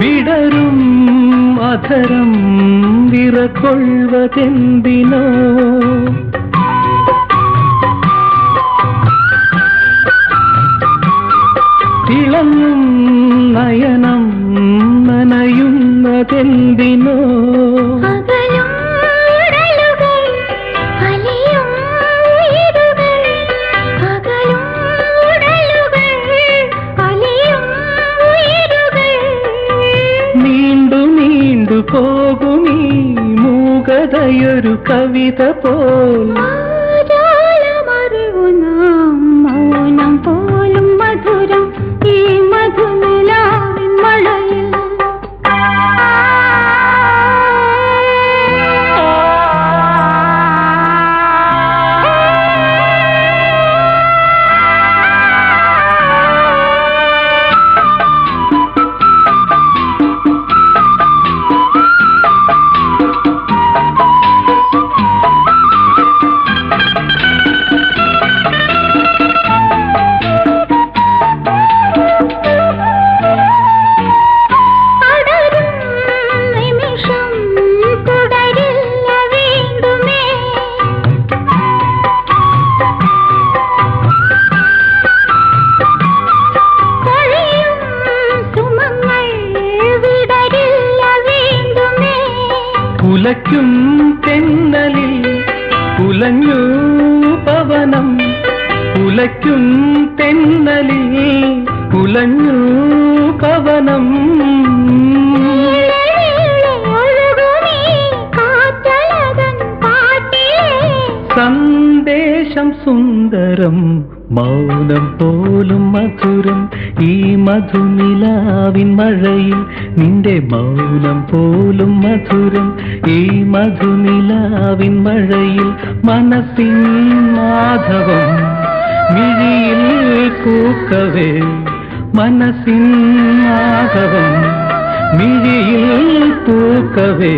വിടരും അധരം വിറക്കൊള്ളുവതെന്തിനോ തിളങ്ങും പോകുമീ മൂകതയൊരു കവിത പോൽ. കുലയ്ക്കും തെന്നലിൽ കുലഞ്ഞു പവനം കുലയ്ക്കും തെന്നലിൽ കുലഞ്ഞു പവനം സന്ദേശം സുന്ദരം മൗനം പോലും മധുരം. ഈ മധുനിലാവിൻ മഴയിൽ നിന്റെ മൗനം പോലും മധുരം. ഈ മധുനിലാവിൻ മഴയിൽ മനസ്സിൻ മാധവം മിഴിയിൽ പൂക്കവേ മനസ്സിൻ മാധവം മിഴിയിൽ പൂക്കവേ.